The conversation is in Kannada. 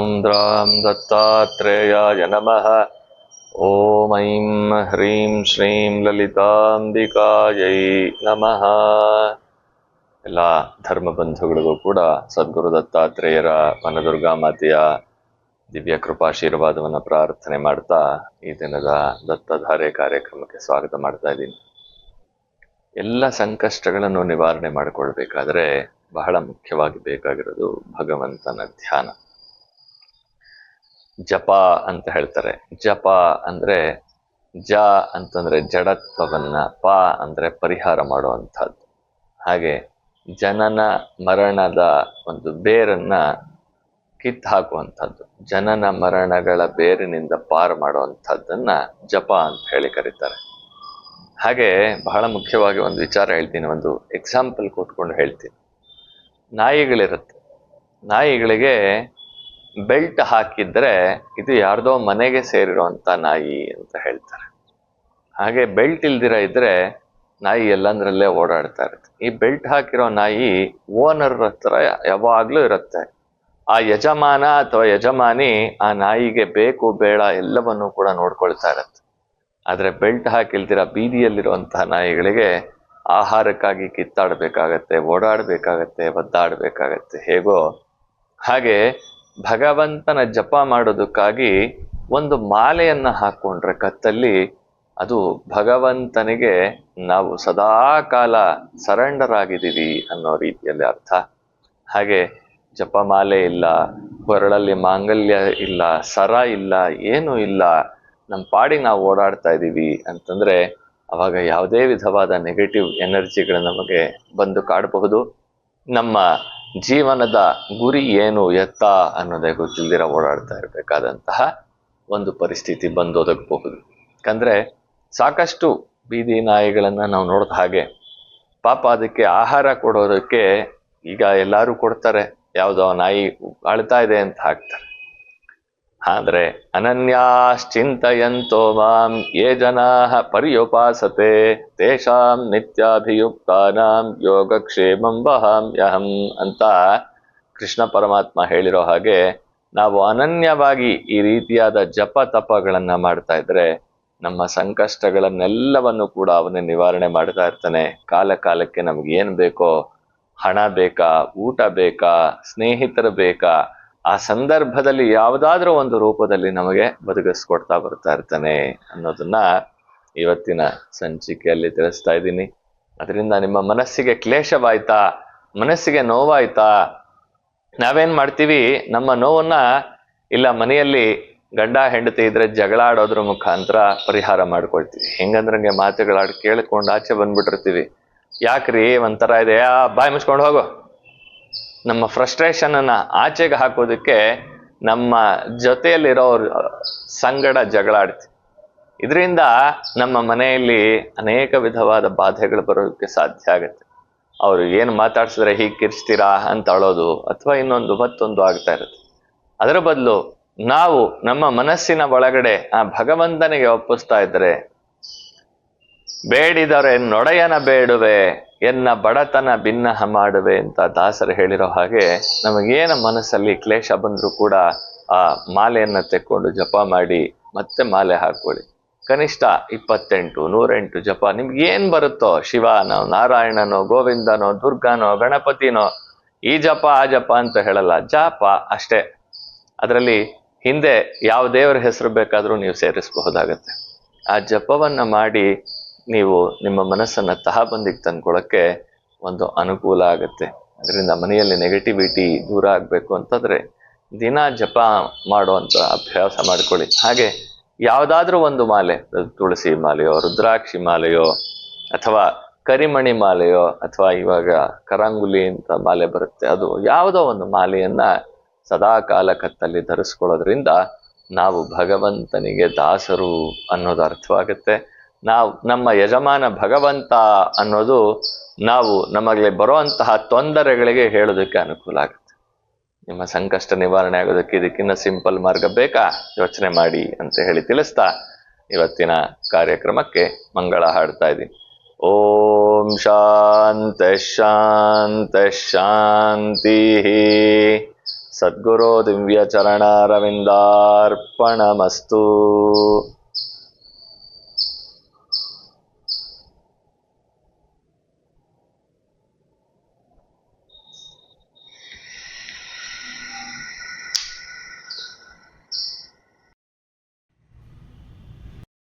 चन्द्रां दत्तात्रेयाय नमः ॐ ऐं ह्रीं श्रीं ಲಲಿತಾಂಬಿಕಾಯೈ ನಮಃ ಎಲ್ಲ ಧರ್ಮ ಬಂಧುಗಳಿಗೂ ಕೂಡ ಸದ್ಗುರು ದತ್ತಾತ್ರೇಯರ ವನದುರ್ಗಾ ಮಾತೆಯ ದಿವ್ಯ ಕೃಪಾಶೀರ್ವಾದವನ್ನು ಪ್ರಾರ್ಥನೆ ಮಾಡ್ತಾ ಈ ದಿನದ ದತ್ತಧಾರೆ ಕಾರ್ಯಕ್ರಮಕ್ಕೆ ಸ್ವಾಗತ ಮಾಡ್ತಾ ಇದ್ದೀನಿ ಎಲ್ಲ ಸಂಕಷ್ಟಗಳನ್ನು ನಿವಾರಣೆ ಮಾಡಿಕೊಳ್ಬೇಕಾದ್ರೆ ಬಹಳ ಮುಖ್ಯವಾಗಿ ಬೇಕಾಗಿರೋದು ಭಗವಂತನ ಧ್ಯಾನ ಜಪ ಅಂತ ಹೇಳ್ತಾರೆ. ಜಪ ಅಂದ್ರೆ ಜ ಅಂತಂದ್ರೆ ಜಡತ್ವವನ್ನ, ಪ ಅಂದ್ರೆ ಪರಿಹಾರ ಮಾಡುವಂಥದ್ದು. ಹಾಗೆ ಜನನ ಮರಣದ ಒಂದು ಬೇರನ್ನ ಕಿತ್ತು ಹಾಕುವಂಥದ್ದು. ಜನನ ಮರಣಗಳ ಬೇರಿನಿಂದ ಪಾರು ಮಾಡುವಂಥದ್ದನ್ನ ಜಪ ಅಂತ ಹೇಳಿ ಕರೀತಾರೆ. ಹಾಗೆ ಬಹಳ ಮುಖ್ಯವಾಗಿ ಒಂದು ವಿಚಾರ ಹೇಳ್ತೀನಿ, ಒಂದು ಎಕ್ಸಾಂಪಲ್ ಕೂತ್ಕೊಂಡು ಹೇಳ್ತೀನಿ. ನಾಯಿಗಳಿರುತ್ತೆ. ನಾಯಿಗಳಿಗೆ ಬೆಲ್ಟ್ ಹಾಕಿದ್ರೆ ಇದು ಯಾರ್ದೋ ಮನೆಗೆ ಸೇರಿರುವಂತ ನಾಯಿ ಅಂತ ಹೇಳ್ತಾರೆ. ಹಾಗೆ ಬೆಲ್ಟ್ ಇಲ್ದಿರ ಇದ್ರೆ ನಾಯಿ ಎಲ್ಲಂದ್ರಲ್ಲೇ ಓಡಾಡ್ತಾ ಇರುತ್ತೆ. ಈ ಬೆಲ್ಟ್ ಹಾಕಿರೋ ನಾಯಿ ಓನರ್ ಹತ್ರ ಯಾವಾಗ್ಲೂ ಇರುತ್ತೆ. ಆ ಯಜಮಾನ ಅಥವಾ ಯಜಮಾನಿ ಆ ನಾಯಿಗೆ ಬೇಕು, ಬೇಡ ಎಲ್ಲವನ್ನೂ ಕೂಡ ನೋಡ್ಕೊಳ್ತಾ ಇರತ್ತೆ. ಆದ್ರೆ ಬೆಲ್ಟ್ ಹಾಕಿಲ್ದಿರ ಬೀದಿಯಲ್ಲಿರುವಂತಹ ನಾಯಿಗಳಿಗೆ ಆಹಾರಕ್ಕಾಗಿ ಕಿತ್ತಾಡಬೇಕಾಗತ್ತೆ, ಓಡಾಡಬೇಕಾಗತ್ತೆ, ಒದ್ದಾಡಬೇಕಾಗತ್ತೆ, ಹೇಗೋ ಹಾಗೆ ಭಗವಂತನ ಜಪ ಮಾಡೋದಕ್ಕಾಗಿ ಒಂದು ಮಾಲೆಯನ್ನ ಹಾಕೊಂಡ್ರೆ ಕತ್ತಲ್ಲಿ ಅದು ಭಗವಂತನಿಗೆ ನಾವು ಸದಾ ಕಾಲ ಸರೆಂಡರ್ ಆಗಿದ್ದೀವಿ ಅನ್ನೋ ರೀತಿಯಲ್ಲಿ ಅರ್ಥ. ಹಾಗೆ ಜಪಮಾಲೆ ಇಲ್ಲ, ಹೊರಳಲ್ಲಿ ಮಾಂಗಲ್ಯ ಇಲ್ಲ, ಸರ ಇಲ್ಲ, ಏನೂ ಇಲ್ಲ ನಮ್ಮ ಪಾಡಿ ನಾವು ಓಡಾಡ್ತಾ ಇದ್ದೀವಿ ಅಂತಂದ್ರೆ ಅವಾಗ ಯಾವುದೇ ವಿಧವಾದ ನೆಗೆಟಿವ್ ಎನರ್ಜಿಗಳು ನಮಗೆ ಬಂದು ಕಾಡಬಹುದು. ನಮ್ಮ ಜೀವನದ ಗುರಿ ಏನು, ಎತ್ತ ಅನ್ನೋದೇ ಗೊತ್ತಿಲ್ದಿರ ಓಡಾಡ್ತಾ ಇರಬೇಕಾದಂತಹ ಒಂದು ಪರಿಸ್ಥಿತಿ ಬಂದೊದಗಬಹುದು ಯಾಕಂದರೆ ಸಾಕಷ್ಟು ಬೀದಿ ನಾಯಿಗಳನ್ನು ನಾವು ನೋಡಿದ ಹಾಗೆ ಪಾಪ ಅದಕ್ಕೆ ಆಹಾರ ಕೊಡೋದಕ್ಕೆ ಈಗ ಎಲ್ಲರೂ ಕೊಡ್ತಾರೆ. ಯಾವುದೋ ನಾಯಿ ಅಳ್ತಾ ಇದೆ ಅಂತ ಹಾಕ್ತಾರೆ. ಆದ್ರೆ ಅನನ್ಯಾಶ್ಚಿಂತೆಯಂತೋ ಮಾಂ, ಯೇ ಜನಾ ಪರ್ಯುಪಾಸತೆ, ತೇಷಾಂ ನಿತ್ಯಾಭಿಯುಕ್ತಾನಾಂ ಯೋಗಕ್ಷೇಮಂ ವಹಾಮ್ಯಹಂ ಅಂತ ಕೃಷ್ಣ ಪರಮಾತ್ಮ ಹೇಳಿರೋ ಹಾಗೆ ನಾವು ಅನನ್ಯವಾಗಿ ಈ ರೀತಿಯಾದ ಜಪ ತಪಗಳನ್ನು ಮಾಡ್ತಾ ಇದ್ರೆ ನಮ್ಮ ಸಂಕಷ್ಟಗಳನ್ನೆಲ್ಲವನ್ನು ಕೂಡ ಅವನೇ ನಿವಾರಣೆ ಮಾಡ್ತಾ ಇರ್ತಾನೆ. ಕಾಲ ಕಾಲಕ್ಕೆ ನಮ್ಗೆ ಏನ್ ಬೇಕೋ ಹಣ ಬೇಕಾ, ಊಟ ಬೇಕಾ, ಸ್ನೇಹಿತರು ಬೇಕಾ ಆ ಸಂದರ್ಭದಲ್ಲಿ ಯಾವುದಾದ್ರೂ ಒಂದು ರೂಪದಲ್ಲಿ ನಮಗೆ ಬದುಕಿಸ್ಕೊಡ್ತಾ ಬರ್ತಾ ಇರ್ತಾನೆ ಅನ್ನೋದನ್ನ ಇವತ್ತಿನ ಸಂಚಿಕೆಯಲ್ಲಿ ತಿಳಿಸ್ತಾ ಇದ್ದೀನಿ. ಅದರಿಂದ ನಿಮ್ಮ ಮನಸ್ಸಿಗೆ ಕ್ಲೇಶವಾಯ್ತಾ? ಮನಸ್ಸಿಗೆ ನೋವಾಯ್ತಾ? ನಾವೇನ್ ಮಾಡ್ತೀವಿ? ನಮ್ಮ ನೋವನ್ನ ಇಲ್ಲ ಮನೆಯಲ್ಲಿ ಗಂಡ, ಹೆಂಡತಿ ಇದ್ರೆ ಜಗಳ ಆಡೋದ್ರ ಮುಖಾಂತರ ಪರಿಹಾರ ಮಾಡ್ಕೊಳ್ತೀವಿ. ಹೆಂಗಂದ್ರಂಗೆ ಮಾತುಗಳಾಡಿ ಕೇಳ್ಕೊಂಡು ಆಚೆ ಬಂದ್ಬಿಟ್ಟಿರ್ತೀವಿ. ಯಾಕ್ರಿ ಒಂಥರ ಇದೆ? ಆ, ಬಾಯಿ ಮುಚ್ಕೊಂಡು ಹೋಗು. ನಮ್ಮ ಫ್ರಸ್ಟ್ರೇಷನ್ ಅನ್ನ ಆಚೆಗೆ ಹಾಕೋದಕ್ಕೆ ನಮ್ಮ ಜೊತೆಯಲ್ಲಿರೋರು ಸಂಗಡ ಜಗಳಾಡ್ತೀವಿ ಇದರಿಂದ ನಮ್ಮ ಮನೆಯಲ್ಲಿ ಅನೇಕ ವಿಧವಾದ ಬಾಧೆಗಳು ಬರೋದಕ್ಕೆ ಸಾಧ್ಯ ಆಗುತ್ತೆ. ಅವರು ಏನು ಮಾತಾಡ್ಸಿದ್ರೆ ಹೀಗೆ ಕಿರ್ಚ್ತೀರಾ ಅಂತ ಅಳೋದು ಅಥವಾ ಇನ್ನೊಂದು ಮತ್ತೊಂದು ಆಗ್ತಾ ಇರುತ್ತೆ. ಅದರ ಬದಲು ನಾವು ನಮ್ಮ ಮನಸ್ಸಿನ ಒಳಗಡೆ ಆ ಭಗವಂತನಿಗೆ ಒಪ್ಪಿಸ್ತಾ ಇದ್ರೆ ಬೇಡಿದರೆ ನೊಡೆಯನ ಬೇಡುವೆ ಎನ್ನ ಬಡತನ ಭಿನ್ನಹ ಮಾಡುವೆ ಅಂತ ದಾಸರು ಹೇಳಿರೋ ಹಾಗೆ ನಮಗೇನು ಮನಸ್ಸಲ್ಲಿ ಕ್ಲೇಶ ಬಂದರೂ ಕೂಡ ಆ ಮಾಲೆಯನ್ನು ತೆಕ್ಕೊಂಡು ಜಪ ಮಾಡಿ ಮತ್ತೆ ಮಾಲೆ ಹಾಕೊಳ್ಳಿ ಕನಿಷ್ಠ ಇಪ್ಪತ್ತೆಂಟು, ನೂರೆಂಟು ಜಪ ನಿಮ್ಗೆ ಏನು ಬರುತ್ತೋ? ಶಿವನೋ, ನಾರಾಯಣನೋ, ಗೋವಿಂದನೋ, ದುರ್ಗಾನೋ, ಗಣಪತಿನೋ, ಈ ಜಪ, ಆ ಜಪ ಅಂತ ಹೇಳಲ್ಲ, ಜಪ ಅಷ್ಟೇ. ಅದರಲ್ಲಿ ಹಿಂದೆ ಯಾವ ದೇವರ ಹೆಸರು ಬೇಕಾದರೂ ನೀವು ಸೇರಿಸಬಹುದಾಗತ್ತೆ. ಆ ಜಪವನ್ನ ಮಾಡಿ ನೀವು ನಿಮ್ಮ ಮನಸ್ಸನ್ನ ತಹಬಂದಿಗೆ ತಂದ್ಕೊಳ್ಳೋಕ್ಕೆ ಒಂದು ಅನುಕೂಲ ಆಗುತ್ತೆ. ಅದರಿಂದ ಮನೆಯಲ್ಲಿ ನೆಗೆಟಿವಿಟಿ ದೂರ ಆಗಬೇಕು ಅಂತಂದ್ರೆ ದಿನ ಜಪ ಮಾಡುವಂಥ ಅಭ್ಯಾಸ ಮಾಡ್ಕೊಳ್ಳಿ. ಹಾಗೆ ಯಾವುದಾದ್ರೂ ಒಂದು ಮಾಲೆ ತುಳಸಿ ಮಾಲೆಯೋ, ರುದ್ರಾಕ್ಷಿ ಮಾಲೆಯೋ, ಅಥವಾ ಕರಿಮಣಿ ಮಾಲೆಯೋ, ಅಥವಾ ಇವಾಗ ಕರಾಂಗುಲಿ ಅಂತ ಮಾಲೆ ಬರುತ್ತೆ, ಅದು ಯಾವುದೋ ಒಂದು ಮಾಲೆಯನ್ನ ಸದಾ ಕಾಲ ಕತ್ತಲ್ಲಿ ಧರಿಸ್ಕೊಳ್ಳೋದ್ರಿಂದ ನಾವು ಭಗವಂತನಿಗೆ ದಾಸರು ಅನ್ನೋದು ಅರ್ಥವಾಗುತ್ತೆ. ನಾವು, ನಮ್ಮ ಯಜಮಾನ ಭಗವಂತ ಅನ್ನೋದು ನಾವು ನಮಗೆ ಬರುವಂತಹ ತೊಂದರೆಗಳಿಗೆ ಹೇಳೋದಕ್ಕೆ ಅನುಕೂಲ ಆಗುತ್ತೆ. ನಿಮ್ಮ ಸಂಕಷ್ಟ ನಿವಾರಣೆ ಆಗೋದಕ್ಕೆ ಇದಕ್ಕಿನ್ನ ಸಿಂಪಲ್ ಮಾರ್ಗ ಬೇಕಾ? ಯೋಚನೆ ಮಾಡಿ ಅಂತ ಹೇಳಿ ತಿಳಿಸ್ತಾ ಇವತ್ತಿನ ಕಾರ್ಯಕ್ರಮಕ್ಕೆ ಮಂಗಳ ಹಾಡ್ತಾ ಇದ್ದೀನಿ. ಓಂ ಶಾಂತ ಶಾಂತ ಶಾಂತಿ. ಸದ್ಗುರು ದಿವ್ಯ ಚರಣಾರವಿಂದಾರ್ಪಣಮಸ್ತು.